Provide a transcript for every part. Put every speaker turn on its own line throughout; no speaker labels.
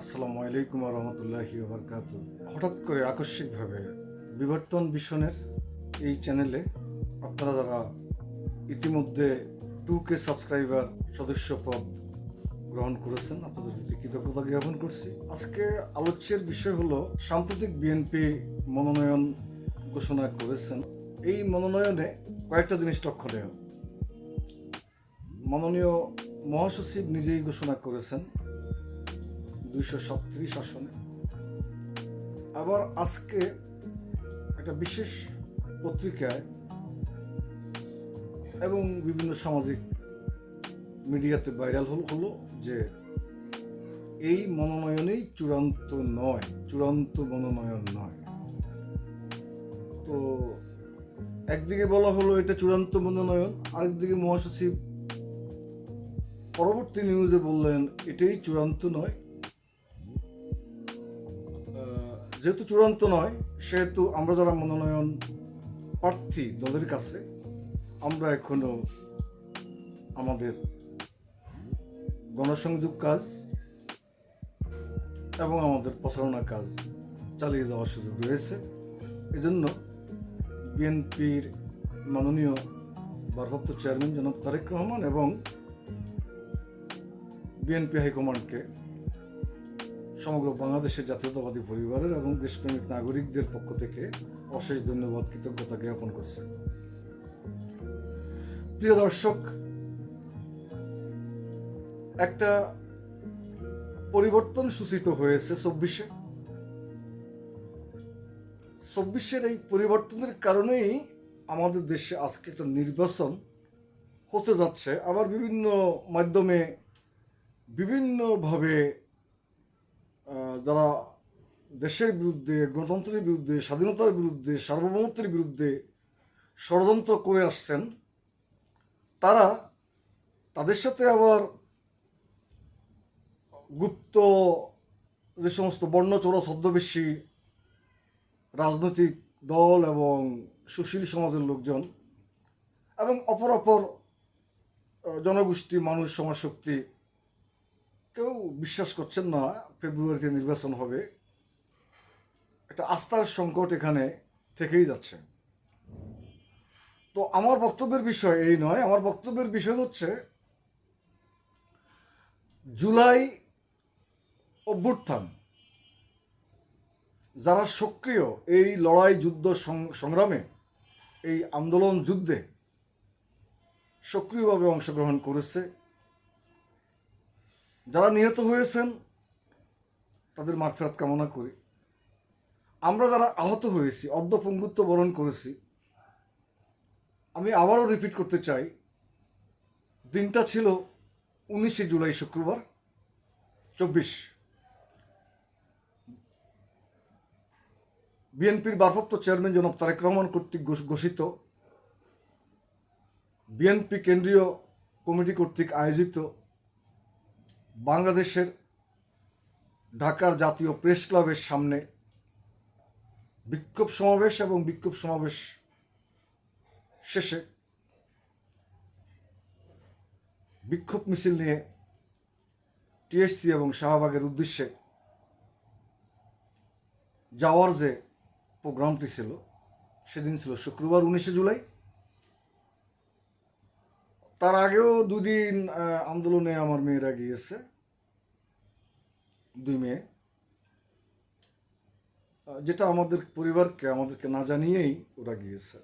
আসসালামু আলাইকুম রহমতুল্লাহি বরকাত হঠাৎ করে আকস্মিকভাবে বিবর্তন মিশনের এই চ্যানেলে আপনারা যারা ইতিমধ্যে টু কে সাবস্ক্রাইবার সদস্য পদ গ্রহণ করেছেন, আপনাদের প্রতি কৃতজ্ঞতা জ্ঞাপন করছি। আজকে আলোচ্যের বিষয় হলো সাম্প্রতিক বিএনপি মনোনয়ন ঘোষণা করেছেন। এই মনোনয়নে কয়েকটা জিনিস লক্ষণীয় মাননীয় মহাসচিব নিজেই ঘোষণা করেছেন দুইশো সাতত্রিশ আসনে। আবার আজকে একটা বিশেষ পত্রিকায় এবং বিভিন্ন সামাজিক মিডিয়াতে ভাইরাল হল হলো যে এই মনোনয়নেই চূড়ান্ত নয়, চূড়ান্ত মনোনয়ন নয়। তো একদিকে বলা হলো এটা চূড়ান্ত মনোনয়ন, আরেকদিকে মহাসচিব পরবর্তী নিউজে বললেন এটাই চূড়ান্ত নয় যেহেতু চূড়ান্ত নয়, সেহেতু আমরা যারা মনোনয়ন প্রার্থী দলের কাছে, আমরা এখনও আমাদের গণসংযোগ কাজ এবং আমাদের প্রচারণা কাজ চালিয়ে যাওয়ার সুযোগ রয়েছে। এজন্য বিএনপির মাননীয় ভারপ্রাপ্ত চেয়ারম্যান জনাব তারেক রহমান এবং বিএনপি হাইকমান্ডকে সমগ্র বাংলাদেশের জাতীয়তাবাদী পরিবারের এবং দেশপ্রেমিক নাগরিকদের পক্ষ থেকে অশেষ ধন্যবাদ, কৃতজ্ঞতা জ্ঞাপন করছে। প্রিয় দর্শক, একটা পরিবর্তন সূচিত হয়েছে চব্বিশে। চব্বিশের এই পরিবর্তনের কারণেই আমাদের দেশে আজকে একটা নির্বাচন হতে যাচ্ছে। আবার বিভিন্ন মাধ্যমে বিভিন্নভাবে যারা দেশের বিরুদ্ধে, গণতন্ত্রের বিরুদ্ধে, স্বাধীনতার বিরুদ্ধে, সার্বভৌমত্বের বিরুদ্ধে ষড়যন্ত্র করে আসছেন, তারা তাদের সাথে আবার গুপ্ত যে সমস্ত বর্ণচোরা ছদ্মবেশী রাজনৈতিক দল এবং সুশীল সমাজের লোকজন এবং অপর অপর জনগোষ্ঠী, মানুষ সমাজ শক্তি কেউ বিশ্বাস করছেন না। ফেব্রুয়ারিতে নির্বাচন হবে, একটা আস্থার সংকট এখানে থেকেই যাচ্ছে। তো আমার বক্তব্যের বিষয় এই নয়, আমার বক্তব্যের বিষয় হচ্ছে, জুলাই অভ্যুত্থান, যারা সক্রিয় এই লড়াই যুদ্ধ সংগ্রামে, এই আন্দোলন যুদ্ধে সক্রিয়ভাবে অংশগ্রহণ করেছে, যারা নিহত হয়েছেন তাদের মাগফেরাত কামনা করি। আমরা যারা আহত হয়েছি অর্ধপঙ্গুত্ব বরণ করেছি, আমি আবারও রিপিট করতে চাই, দিনটা ছিল উনিশে জুলাই শুক্রবার, চব্বিশ। বিএনপির ভারপ্রাপ্ত চেয়ারম্যান জনাব তারেক রহমান কর্তৃক ঘোষিত বিএনপি কেন্দ্রীয় কমিটি কর্তৃক আয়োজিত বাংলাদেশের ঢাকার জাতীয় প্রেস ক্লাবের সামনে বিক্ষোভ সমাবেশ এবং বিক্ষোভ সমাবেশ শেষে বিক্ষোভ মিছিল নিয়ে টিএসসি এবং শাহবাগের উদ্দেশ্যে যাওয়ার যে প্রোগ্রামটি ছিল, সেদিন ছিল শুক্রবার উনিশে জুলাই। তার আগেও দুদিন আন্দোলনে আমার মেয়েরা গিয়েছে। দুই মেয়ে। যেটা আমাদের পরিবারকে, আমাদেরকে না জানিয়েই ওরা গিয়েছে।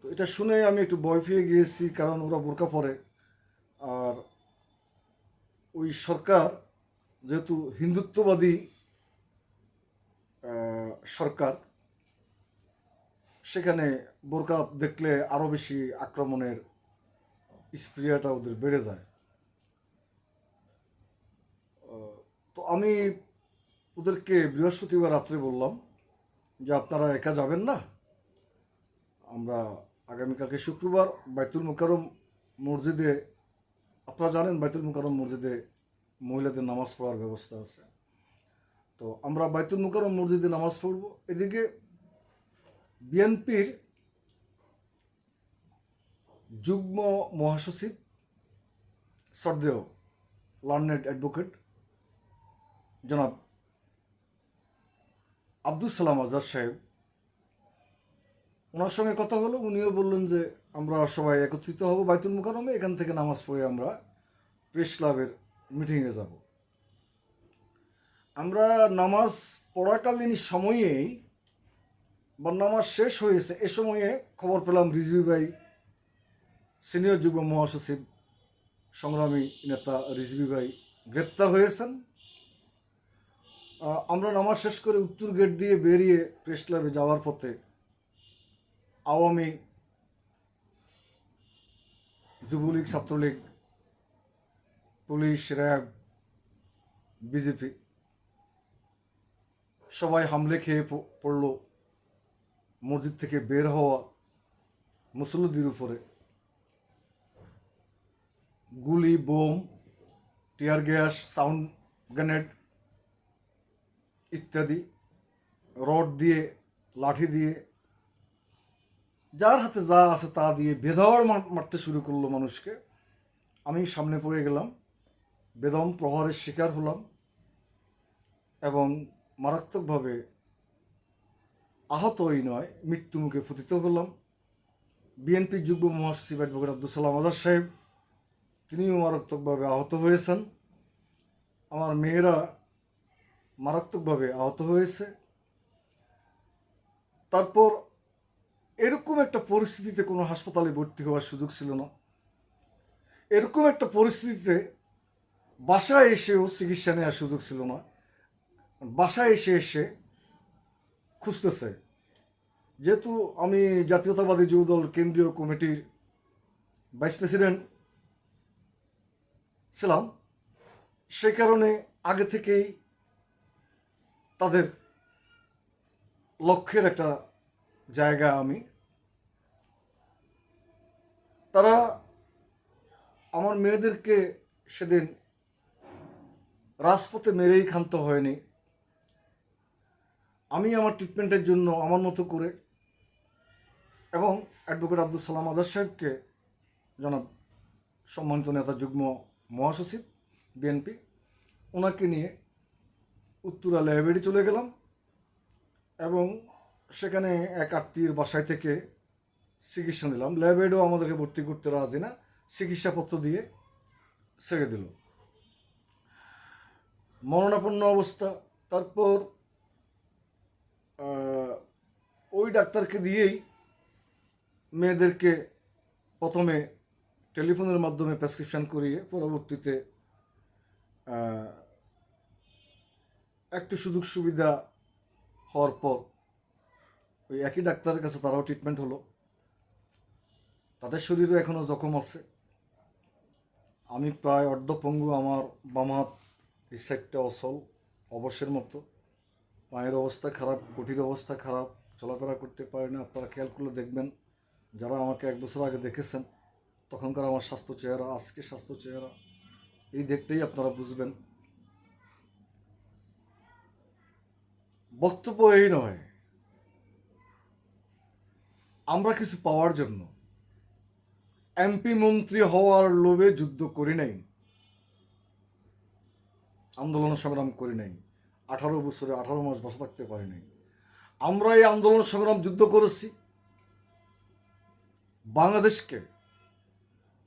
তো এটা শুনে আমি একটু ভয় পেয়ে গিয়েছি, কারণ ওরা বোরকা পরে। আর ওই সরকার, যেহেতু হিন্দুত্ববাদী সরকার, সেখানে বোরকা দেখলে আরও বেশি আক্রমণের স্প্রিয়াটা ওদের বেড়ে যায়। তো আমি ওদেরকে বৃহস্পতিবার রাত্রে বললাম যে আপনারা একা যাবেন না। আমরা আগামীকালকে শুক্রবার বাইতুল মুকারম মসজিদে, আপনারা জানেন বাইতুল মুকারম মসজিদে মহিলাদের নামাজ পড়ার ব্যবস্থা আছে। তো আমরা বাইতুল মুকারম মসজিদে নামাজ পড়ব। এদিকে বিএনপির যুগ্ম মহাসচিব, শ্রদ্ধেয় লার্নেড অ্যাডভোকেট জনাব আব্দুল সালাম আজাদ সাহেব, ওনার সঙ্গে কথা হলো। উনিও বললেন যে, আমরা সবাই একত্রিত হব বাইতুল মুকারমে এখান থেকে নামাজ পড়ে আমরা প্রেস ক্লাবের মিটিংয়ে যাব। আমরা নামাজ পড়াকালীন সময়েই বা নামাজ শেষ হয়েছে, এ সময়ে খবর পেলাম রিজভি ভাই, সিনিয়র যুগ্ম মহাসচিব, সংগ্রামী নেতা রিজভি ভাই গ্রেপ্তার হয়েছেন। আমরা নামাজ শেষ করে উত্তর গেট দিয়ে বেরিয়ে প্রেস ক্লাবে যাওয়ার পথে Awami Jubo League, Chhatra League, police, RAB, BJP সবাই হামলে খেয়ে পড়ল মসজিদ থেকে বের হওয়া মুসল্লিদের উপরে। গুলি, bomb tear gas sound grenade ইত্যাদি, রড দিয়ে, লাঠি দিয়ে, যার হাতে যা আছে তা দিয়ে বেধাওয়ার মারতে শুরু করল মানুষকে। আমি সামনে পড়ে গেলাম, বেদম প্রহারের শিকার হলাম এবং মারাত্মকভাবে আহতই নয় মৃত্যুমুখে পতিত হলাম। বিএনপির যুগ্ম মহাসচিব অ্যাডভোকেট আব্দুল সালাম আজাদ সাহেব, তিনিও মারাত্মকভাবে আহত হয়েছেন। আমার মেয়েরা মারাত্মকভাবে আহত হয়েছে। তারপর এরকম একটা পরিস্থিতিতে কোনো হাসপাতালে ভর্তি হওয়ার সুযোগ ছিল না। এরকম একটা পরিস্থিতিতে বাসায় এসেও চিকিৎসা নেওয়ার সুযোগ ছিল না। বাসায় এসে এসে খুঁজতেছে। যেহেতু আমি জাতীয়তাবাদী যুবদল কেন্দ্রীয় কমিটির ভাইস প্রেসিডেন্ট ছিলাম সে কারণে আগে থেকেই তাদের লক্ষ্যের একটা জায়গা আমি। তারা আমার মেয়েদেরকে সেদিন রাজপথে মেরেই ক্ষান্ত হয়নি। আমি আমার ট্রিটমেন্টের জন্য আমার মতো করে এবং অ্যাডভোকেট আব্দুল সালাম আজাদ সাহেবকে জনাব সম্মানিত নেতা যুগ্ম মহাসচিব বিএনপি ওনাকে নিয়ে উত্তরা লাইব্রেরি চলে গেলাম এবং সেখানে এক আত্মীয়ের বাসায় থেকে চিকিৎসা নিলাম। ল্যাবেডও আমাদেরকে ভর্তি করতে রাজি না। চিকিৎসাপত্র দিয়ে ছেড়ে দিল। মরণাপন্ন অবস্থা। তারপর ওই ডাক্তারকে দিয়েই মেয়েদেরকে প্রথমে টেলিফোনের মাধ্যমে প্রেসক্রিপশন করিয়ে পরবর্তীতে একটু সুযোগ সুবিধা হওয়ার পর ওই একই ডাক্তারের কাছে তারাও ট্রিটমেন্ট হলো। তাদের শরীরে এখনও জখম আছে। আমি প্রায় অর্ধপঙ্গু আমার বাম হাত এই সাইডটা অসল অবশ্যের মতো। পায়ের অবস্থা খারাপ কঠির অবস্থা খারাপ, চলাফেরা করতে পারি না। আপনারা খেয়াল করলে দেখবেন, যারা আমাকে এক বছর আগে দেখেছেন, তখনকার আমার স্বাস্থ্য চেহারা আজকে স্বাস্থ্য চেহারা, এই দেখতেই আপনারা বুঝবেন। বক্তব্য এই নয়। আমরা কিছু পাওয়ার জন্য। এমপি মন্ত্রী হওয়ার লোভে যুদ্ধ করি নাই। আন্দোলন সংগ্রাম করি নাই। আঠারো বছরে আঠারো মাস বসে থাকতে পারি নাই। আমরা এই আন্দোলন সংগ্রাম যুদ্ধ করেছি। বাংলাদেশকে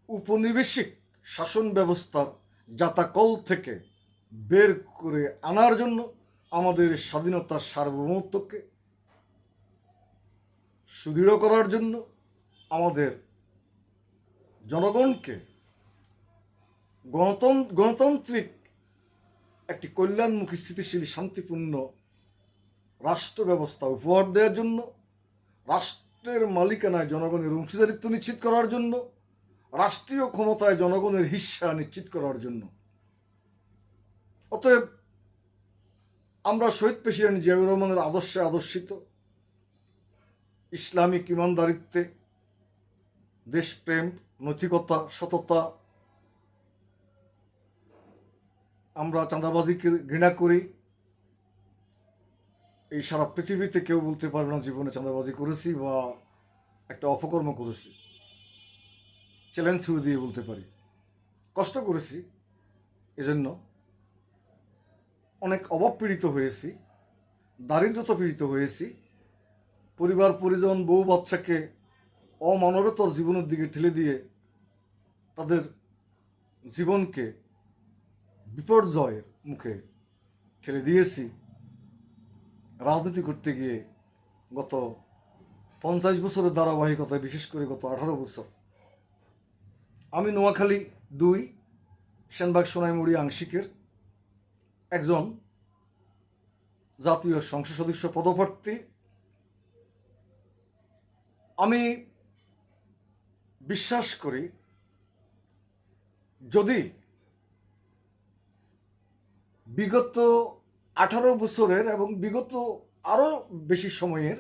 উপনিবেশিক শাসন ব্যবস্থার জাতাকল থেকে বের করে আনার জন্য আমাদের স্বাধীনতার সার্বভৌমত্বকে সুদৃঢ় করার জন্য আমাদের জনগণকে গণতন্ত্র, গণতান্ত্রিক একটি কল্যাণমুখী, স্থিতিশীল, শান্তিপূর্ণ রাষ্ট্র ব্যবস্থা উপহার দেওয়ার জন্য, রাষ্ট্রের মালিকানায় জনগণের অংশীদারিত্ব নিশ্চিত করার জন্য, রাষ্ট্রীয় ক্ষমতায় জনগণের হিস্সা নিশ্চিত করার জন্য। অতএব আমরা শহীদ প্রেসিডেন্ট জিয়াউর রহমানের আদর্শে আদর্শিত, ইসলামিক ইমানদারিত্বে দেশপ্রেম, নৈতিকতা, সততা, আমরা চাঁদাবাজিকে ঘৃণা করি। এই সারা পৃথিবীতে কেউ বলতে পারবে না জীবনে চাঁদাবাজি করেছি বা একটা অপকর্ম করেছি। চ্যালেঞ্জ ছুড়ে দিয়ে বলতে পারি। কষ্ট করেছি, এজন্য অনেক অভাব পীড়িত হয়েছি, দারিদ্রতা পীড়িত হয়েছি। পরিবার, পরিজন, বউ বাচ্চাকে অমানবতর জীবনের দিকে ঠেলে দিয়ে তাদের জীবনকে বিপর্যয়ের মুখে ঠেলে দিয়েছি। রাজনীতি করতে গিয়ে গত পঞ্চাশ বছরের ধারাবাহিকতায়, বিশেষ করে গত আঠারো বছর, আমি নোয়াখালী দুই, সেনবাগ সোনাইমুড়ি আংশিকের একজন জাতীয় সংসদ সদস্য পদপ্রার্থী। আমি বিশ্বাস করি, যদি বিগত আঠারো বছরের এবং বিগত আরও বেশি সময়ের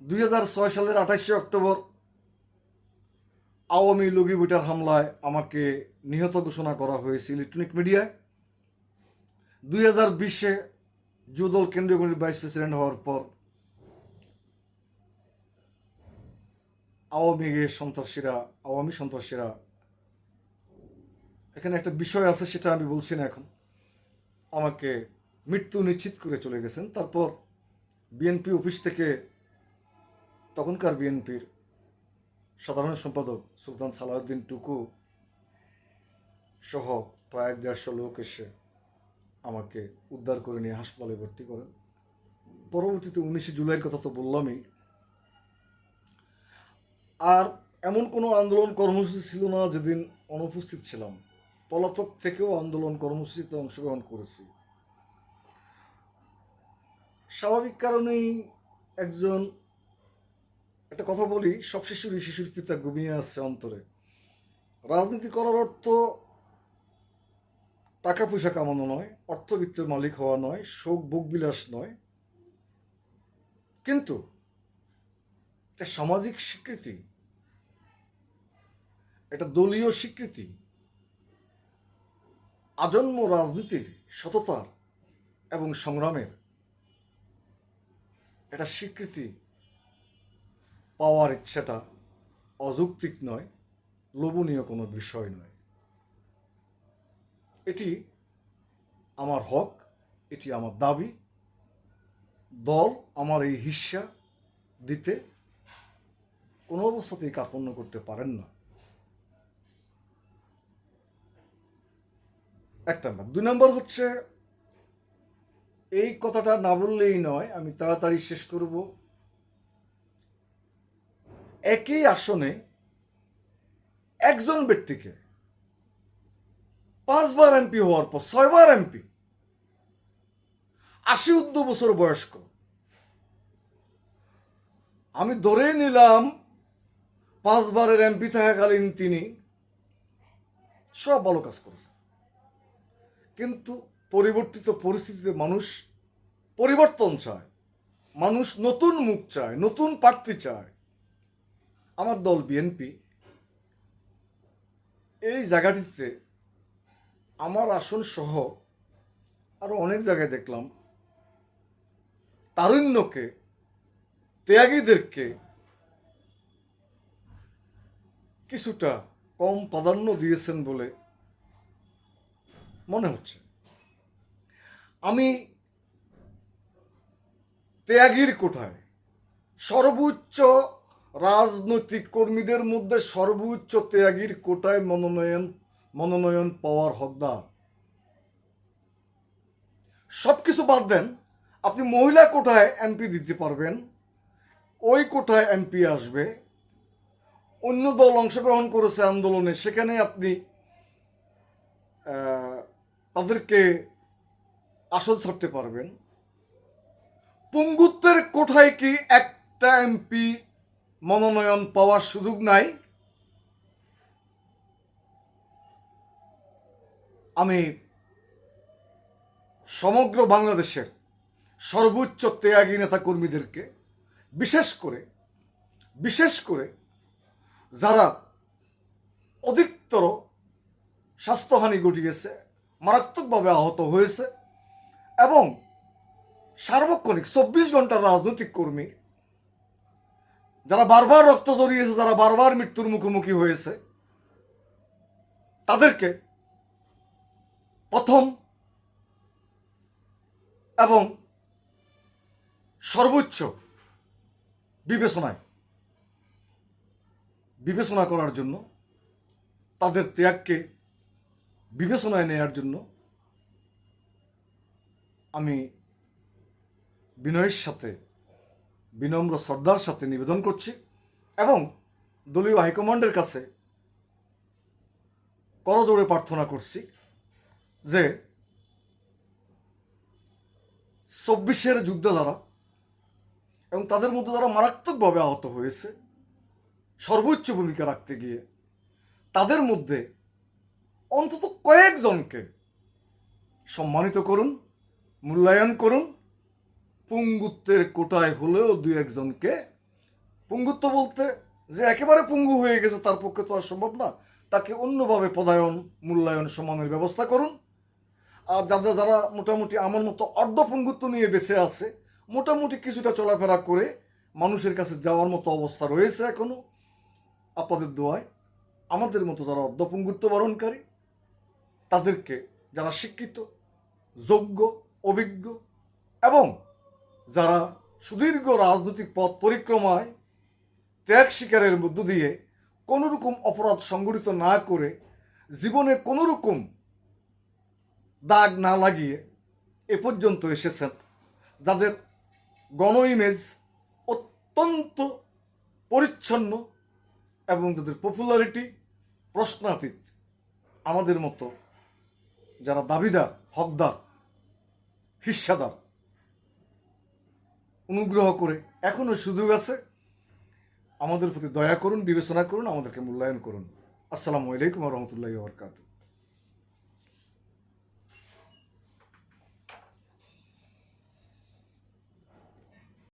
দুই হাজার ছয় সালের আঠাশে অক্টোবর আওয়ামী লগি বুটার হামলায় আমাকে নিহত ঘোষণা করা হয়েছে ইলেকট্রনিক মিডিয়ায়। দুই হাজার বিশে যুদল কেন্দ্রীয় কমিটির ভাইস প্রেসিডেন্ট হওয়ার পর আওয়ামী লীগের সন্ত্রাসীরা, আওয়ামী সন্ত্রাসীরা, এখানে একটা বিষয় আছে সেটা আমি বলছি না এখন। আমাকে মৃত্যু নিশ্চিত করে চলে গেছেন। তারপর বিএনপি অফিস থেকে তখনকার বিএনপির সাধারণ সম্পাদক সুলতান সালাউদ্দিন টুকু সহ প্রায় এক দেড়শো লোক এসে আমাকে উদ্ধার করে নিয়ে হাসপাতালে ভর্তি করেন। পরবর্তীতে উনিশে জুলাইয়ের কথা তো বললামই। আর এমন কোনো আন্দোলন কর্মসূচি ছিল না যেদিন অনুপস্থিত ছিলাম। পলাতক থেকেও আন্দোলন কর্মসূচিতে অংশগ্রহণ করেছি। স্বাভাবিক কারণেই একজন একটা কথা বলি সব শিশুরই শিশুর পিতা ঘুমিয়ে আসছে অন্তরে। রাজনীতি করার অর্থ টাকা পয়সা কামানো নয়, অর্থবিত্তের মালিক হওয়া নয়, শোক, ভোগবিলাস নয়। কিন্তু এটা সামাজিক স্বীকৃতি, এটা দলীয় স্বীকৃতি। আজন্ম রাজনীতির সততার এবং সংগ্রামের এটা স্বীকৃতি পাওয়ার ইচ্ছাটা অযৌক্তিক নয়, লোভনীয় কোনো বিষয় নয়। এটি আমার হক, এটি আমার দাবি। দল আমার এই হিস্সা দিতে কোনো অবস্থাতেই কার্পণ্য করতে পারেন না। এক নম্বর। দুই নম্বর হচ্ছে, এই কথাটা না বললেই নয়, আমি তাড়াতাড়ি শেষ করব। একই আসনে একজন ব্যক্তিকে পাঁচবার এমপি হওয়ার পর ছয়বার এমপি, আশি উদ্দ বছর বয়স্ক। আমি ধরে নিলাম পাঁচবারের এমপি থাকাকালীন তিনি সব ভালো কাজ করেছেন। কিন্তু পরিবর্তিত পরিস্থিতিতে মানুষ পরিবর্তন চায়, মানুষ নতুন মুখ চায়, নতুন প্রার্থী চায়। আমার দল বিএনপি এই জায়গাটিতে আমার আসন সহ আরও অনেক জায়গায় দেখলাম। তারুণ্যকে, ত্যাগীদেরকে কিছুটা কম প্রাধান্য দিয়েছেন বলে মনে হচ্ছে। আমি ত্যাগীর কোঠায় সর্বোচ্চ রাজনৈতিক কর্মীদের মধ্যে সর্বোচ্চ ত্যাগীর কোটায় মনোনয়ন মনোনয়ন পাওয়ার হকদার। সব কিছু বাদ দেন, আপনি মহিলা কোটায় এমপি দিতে পারবেন, ওই কোটায় এমপি আসবে, অন্য দল অংশগ্রহণ করেছে আন্দোলনে, সেখানে আপনি তাদেরকে আসন ছাড়তে পারবেন। পঙ্গুত্বের কোঠায় কি একটা এমপি মনোনয়ন পাওয়ার সুযোগ নাই। আমি সমগ্র বাংলাদেশের সর্বোচ্চ ত্যাগী নেতা কর্মীদেরকে বিশেষ করে বিশেষ করে যারা অধিকতর স্বাস্থ্যহানি ঘটিয়েছে, মারাত্মকভাবে আহত হয়েছে এবং সার্বক্ষণিক চব্বিশ ঘণ্টার রাজনৈতিক কর্মী যারা বারবার রক্ত জড়িয়েছে, যারা বারবার মৃত্যুর মুখোমুখি হয়েছে, তাদেরকে প্রথম এবং সর্বোচ্চ বিবেচনায়, বিবেচনা করার জন্য, তাদের ত্যাগকে বিবেচনায় নেয়ার জন্য আমি বিনয়ের সাথে বিনম্র শ্রদ্ধার সাথে নিবেদন করছি এবং দলীয় হাইকমান্ডের কাছে করজোড়ে প্রার্থনা করছি যে চব্বিশের যুদ্ধ দ্বারা এবং তাদের মধ্যে যারা মারাত্মকভাবে আহত হয়েছে, সর্বোচ্চ ভূমিকা রাখতে গিয়ে তাদের মধ্যে অন্তত কয়েকজনকে সম্মানিত করুন, মূল্যায়ন করুন পুঙ্গুত্বের কোটায় হলেও দু একজনকে, পুঙ্গুত্ব বলতে যে একেবারে পুঙ্গু হয়ে গেছে তার পক্ষে তো আর সম্ভব না, তাকে অন্যভাবে পদায়ন, মূল্যায়ন, সমানের ব্যবস্থা করুন। আর যাদের যারা মোটামুটি আমার মতো অর্ধপুঙ্গুত্ব নিয়ে বেঁচে আছে, মোটামুটি কিছুটা চলাফেরা করে মানুষের কাছে যাওয়ার মতো অবস্থা রয়েছে এখনও আপনাদের দোয়ায় আমাদের মতো যারা অর্ধপুঙ্গুত্ব বরণকারী, তাদেরকে যারা শিক্ষিত, যোগ্য, অভিজ্ঞ এবং যারা সুদীর্ঘ রাজনৈতিক পথ পরিক্রমায় ত্যাগ শিকারের মধ্য দিয়ে কোনো রকম অপরাধ সংগঠিত না করে জীবনে কোনো রকম দাগ না লাগিয়ে এ পর্যন্ত এসেছেন, যাদের গণ ইমেজ অত্যন্ত পরিচ্ছন্ন এবং তাদের পপুলারিটি প্রশ্নাতীত। আমাদের মতো যারা দাবিদার, হকদার, হিস্সাদার অনুগ্রহ করে এখনও সুযোগ আছে। আমাদের প্রতি দয়া করুন, বিবেচনা করুন, আমাদেরকে মূল্যায়ন করুন। আসসালামু আলাইকুম রহমতুল্লাহ বরকাত